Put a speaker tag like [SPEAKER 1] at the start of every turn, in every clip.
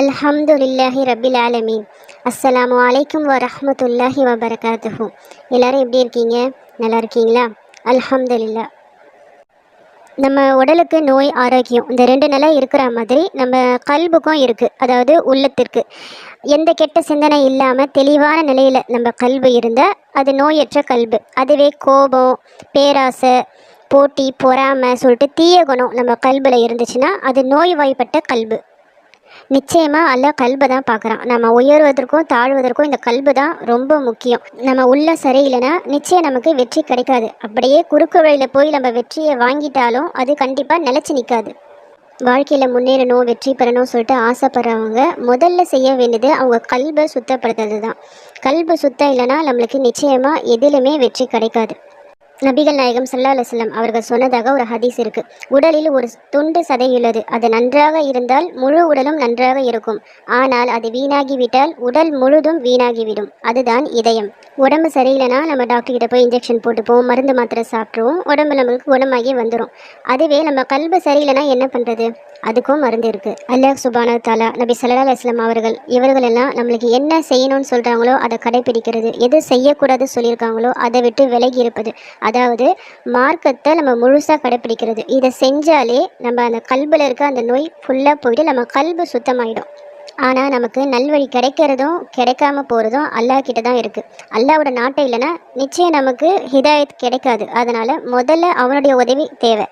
[SPEAKER 1] அல்ஹம்துலில்லாஹி ரபில் ஆலமீன் அஸ்லாம் வலைக்கம் வரமத்துல்லாஹி வபரகாத்து எல்லோரும் எப்படி இருக்கீங்க நல்லா இருக்கீங்களா அல்ஹம்துலில்லா நம்ம உடலுக்கு நோய் ஆரோக்கியம் இந்த ரெண்டு நிலை இருக்கிற மாதிரி நம்ம கல்புக்கும் இருக்குது அதாவது உள்ளத்திற்கு எந்த கெட்ட சிந்தனை இல்லாமல் தெளிவான நிலையில் நம்ம கல்பு இருந்தால் அது நோயற்ற கல்பு அதுவே கோபம் பேராசை போட்டி பொறாமை சொல்லிட்டு தீய குணம் நம்ம கல்வில் இருந்துச்சுன்னா அது நோய்வாய்ப்பட்ட கல்பு நிச்சயமாக அல்ல கல்பை தான் பார்க்குறான் நம்ம உயர்வதற்கும் தாழ்வதற்கும் இந்த கல்பு தான் ரொம்ப முக்கியம் நம்ம உள்ள சரியில்லைன்னா நிச்சயம் நமக்கு வெற்றி கிடைக்காது அப்படியே குறுக்கு வழியில் போய் நம்ம வெற்றியை வாங்கிட்டாலும் அது கண்டிப்பாக நிலச்சி நிற்காது வாழ்க்கையில் முன்னேறணும் வெற்றி பெறணும் சொல்லிட்டு ஆசைப்படுறவங்க முதல்ல செய்ய வேண்டியது அவங்க கல்வை சுத்தப்படுத்துறது தான் கல்வை சுத்தம் இல்லைன்னா நம்மளுக்கு நிச்சயமாக எதிலுமே வெற்றி கிடைக்காது நபிகள் நாயகம் சல்லா அலுவலம் அவர்கள் சொன்னதாக ஒரு ஹதீஸ் இருக்கு உடலில் ஒரு துண்டு சதையுள்ளது அது நன்றாக இருந்தால் முழு உடலும் நன்றாக இருக்கும் ஆனால் அது வீணாகிவிட்டால் உடல் முழுதும் வீணாகிவிடும் அதுதான் இதயம் உடம்பு சரியில்லைனா நம்ம டாக்டர் கிட்ட போய் இன்ஜெக்ஷன் போட்டுப்போம் மருந்து மாத்திரை சாப்பிடுவோம் உடம்பு நம்மளுக்கு குணமாகி வந்துடும் அதுவே நம்ம கல்பு சரியில்லைனா என்ன பண்ணுறது அதுக்கும் மருந்து இருக்குது அல்லாஹ் சுபான தாலா நபி சல்லா அலுவலம் அவர்கள் இவர்கள் எல்லாம் நம்மளுக்கு என்ன செய்யணும்னு சொல்கிறாங்களோ அதை கடைபிடிக்கிறது எது செய்யக்கூடாது சொல்லியிருக்காங்களோ அதை விட்டு விலகி இருப்பது அதாவது மார்க்கத்தை நம்ம முழுசாக கடைப்பிடிக்கிறது இதை செஞ்சாலே நம்ம அந்த கல்பில் இருக்க அந்த நோய் ஃபுல்லாக போயிட்டு நம்ம கல்பு சுத்தமாயிடும் ஆனால் நமக்கு நல்வழி கிடைக்கிறதும் கிடைக்காம போகிறதும் அல்லா கிட்ட தான் இருக்குது அல்லாவோட நாட்டை இல்லைன்னா நிச்சயம் நமக்கு ஹிதாயத் கிடைக்காது அதனால் முதல்ல அவனுடைய உதவி தேவை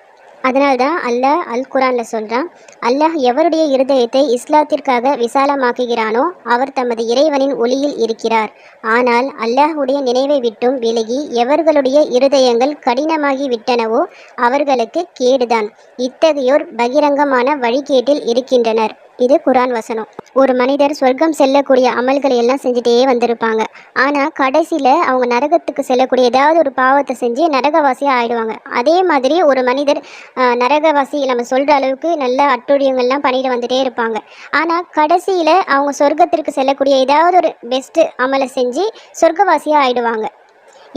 [SPEAKER 1] அதனால்தான் அல்லாஹ் அல் குரானில் சொல்கிறான் அல்லாஹ் எவருடைய இருதயத்தை இஸ்லாத்திற்காக விசாலமாக்குகிறானோ அவர் தமது இறைவனின் ஒளியில் இருக்கிறார் ஆனால் அல்லாஹுடைய நினைவை விட்டும் விலகி எவர்களுடைய இருதயங்கள் கடினமாகி விட்டனவோ அவர்களுக்கு கேடுதான் இத்தகையோர் பகிரங்கமான வழிகேட்டில் இருக்கின்றனர் இது குரான் வசனம் ஒரு மனிதர் சொர்க்கம் செல்லக்கூடிய அமல்களை எல்லாம் செஞ்சுட்டே வந்திருப்பாங்க ஆனால் கடைசியில் அவங்க நரகத்துக்கு செல்லக்கூடிய ஏதாவது ஒரு பாவத்தை செஞ்சு நரகவாசியாக ஆயிடுவாங்க அதே மாதிரி ஒரு மனிதர் நரகவாசி நம்ம சொல்கிற அளவுக்கு நல்ல அட்டுழியங்கள்லாம் பண்ணிட்டு வந்துட்டே இருப்பாங்க ஆனால் கடைசியில் அவங்க சொர்க்கத்திற்கு செல்லக்கூடிய ஏதாவது ஒரு பெஸ்ட்டு அமலை செஞ்சு சொர்க்கவாசியாக ஆயிடுவாங்க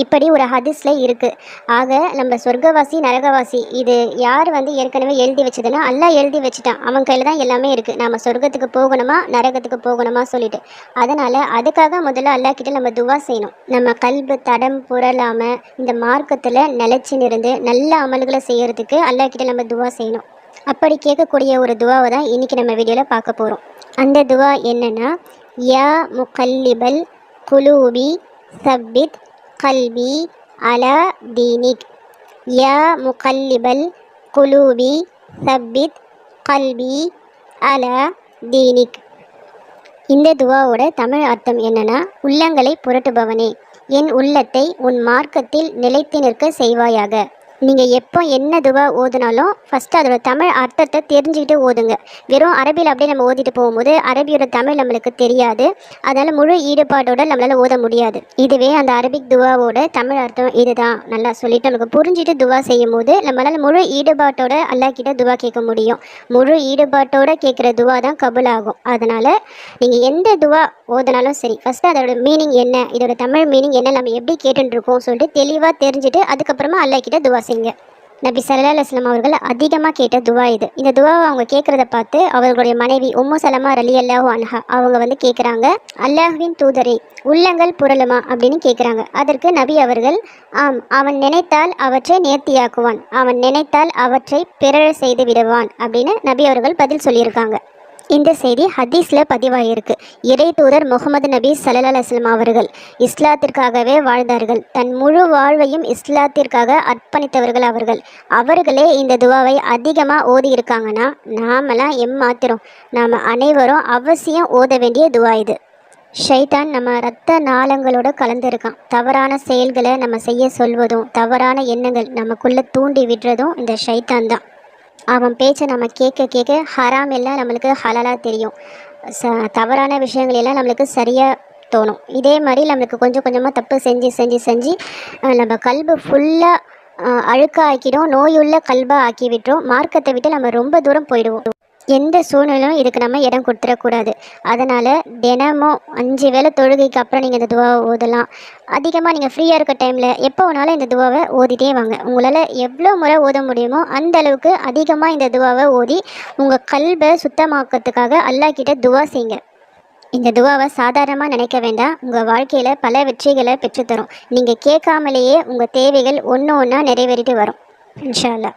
[SPEAKER 1] இப்படி ஒரு ஹதிஸில் இருக்குது ஆக நம்ம சொர்க்கவாசி நரகவாசி இது யார் வந்து ஏற்கனவே எழுதி வச்சதுன்னா எல்லாம் எழுதி வச்சுட்டான் அவன் கையில் தான் எல்லாமே இருக்குது நம்ம சொர்க்கத்துக்கு போகணுமா நரகத்துக்கு போகணுமா சொல்லிவிட்டு அதனால் அதுக்காக முதல்ல கிட்டே நம்ம துவா செய்யணும் நம்ம கல்பு தடம் புரளாமல் இந்த மார்க்கத்தில் நிலச்சி நிறந்து நல்ல அமல்களை செய்கிறதுக்கு கிட்டே நம்ம துவா செய்யணும் அப்படி கேட்கக்கூடிய ஒரு துவாவை தான் இன்றைக்கி நம்ம வீடியோவில் பார்க்க போகிறோம் அந்த துவா என்னென்னா யா முகல்லிபல் குலூபி சப்பித் கல்வி அல தீனிக் யா முகல்லிபல் குலூபி சப்பித் கல்வி அல தீனிக் இந்த துவாவோட தமிழ் அர்த்தம் என்னன்னா உள்ளங்களை புரட்டுபவனே என் உள்ளத்தை உன் மார்க்கத்தில் நிலைத்து நிற்க செய்வாயாக நீங்கள் எப்போ என்ன துவா ஓதுனாலும் ஃபஸ்ட்டு அதோட தமிழ் அர்த்தத்தை தெரிஞ்சுக்கிட்டு ஓதுங்க வெறும் அரபியில் அப்படியே நம்ம ஓதிட்டு போகும்போது அரபியோட தமிழ் நம்மளுக்கு தெரியாது அதனால் முழு ஈடுபாட்டோடு நம்மளால் ஓத முடியாது இதுவே அந்த அரபிக் துவாவோட தமிழ் அர்த்தம் இதுதான் நல்லா சொல்லிட்டு நமக்கு புரிஞ்சுட்டு துவா செய்யும் போது நம்மளால் முழு ஈடுபாட்டோட அல்லாக்கிட்ட துவா கேட்க முடியும் முழு ஈடுபாட்டோட கேட்குற துவா தான் கபுல் ஆகும் அதனால் நீங்கள் எந்த துவா ஓதுனாலும் சரி ஃபஸ்ட்டு அதோட மீனிங் என்ன இதோட தமிழ் மீனிங் என்ன நம்ம எப்படி கேட்டுருக்கோம் சொல்லிட்டு தெளிவாக தெரிஞ்சுட்டு அதுக்கப்புறமா அல்லாக்கிட்ட துவா செய்யுங்க நபி சல்லா அலுவலாம் அவர்கள் அதிகமாக கேட்ட துவா இது இந்த துவாவை அவங்க கேட்குறத பார்த்து அவர்களுடைய மனைவி உம்மு சலமா அலி அல்லாஹூ அன்ஹா அவங்க வந்து கேட்குறாங்க அல்லாஹுவின் தூதரே உள்ளங்கள் புரளுமா அப்படின்னு கேட்குறாங்க அதற்கு நபி அவர்கள் ஆம் அவன் நினைத்தால் அவற்றை நேர்த்தியாக்குவான் அவன் நினைத்தால் அவற்றை பிறழ செய்து விடுவான் அப்படின்னு நபி அவர்கள் பதில் சொல்லியிருக்காங்க இந்த செய்தி ஹதீஸில் பதிவாகியிருக்கு இறை தூதர் முகமது நபி சல்லா அலுவலாம் அவர்கள் இஸ்லாத்திற்காகவே வாழ்ந்தார்கள் தன் முழு வாழ்வையும் இஸ்லாத்திற்காக அர்ப்பணித்தவர்கள் அவர்கள் அவர்களே இந்த துவாவை அதிகமாக ஓதி இருக்காங்கன்னா நாமலாம் எம்மாத்திரம் நாம் அனைவரும் அவசியம் ஓத வேண்டிய துவா இது ஷைதான் நம்ம ரத்த நாளங்களோட கலந்துருக்கான் தவறான செயல்களை நம்ம செய்ய சொல்வதும் தவறான எண்ணங்கள் நமக்குள்ளே தூண்டி விடுறதும் இந்த ஷைதான் தான் அவன் பேச்சை நம்ம கேட்க கேட்க ஹராம் எல்லாம் நம்மளுக்கு ஹலாலாக தெரியும் ச தவறான விஷயங்கள் எல்லாம் நம்மளுக்கு சரியாக தோணும் இதே மாதிரி நம்மளுக்கு கொஞ்சம் கொஞ்சமாக தப்பு செஞ்சு செஞ்சு செஞ்சு நம்ம கல்பு ஃபுல்லாக அழுக்காக ஆக்கிடும் நோயுள்ள கல்பாக ஆக்கி விட்டுரும் மார்க்கத்தை விட்டு நம்ம ரொம்ப தூரம் போயிடுவோம் எந்த சூழ்நிலையும் இதுக்கு நம்ம இடம் கொடுத்துடக்கூடாது அதனால் தினமும் அஞ்சு வேலை தொழுகைக்கு அப்புறம் நீங்கள் இந்த துவாவை ஓதலாம் அதிகமாக நீங்கள் ஃப்ரீயாக இருக்க டைமில் எப்போ வேணாலும் இந்த துவாவை ஓதிட்டே வாங்க உங்களால் எவ்வளோ முறை ஓத முடியுமோ அந்த அளவுக்கு அதிகமாக இந்த துவாவை ஓதி உங்கள் கல்வை சுத்தமாக்கிறதுக்காக அல்லாக்கிட்ட துவா செய்யுங்க இந்த துவாவை சாதாரணமாக நினைக்க வேண்டாம் உங்கள் வாழ்க்கையில் பல வெற்றிகளை பெற்றுத்தரும் நீங்கள் கேட்காமலேயே உங்கள் தேவைகள் ஒன்று ஒன்றா நிறைவேறிட்டு வரும் இன்ஷால்லா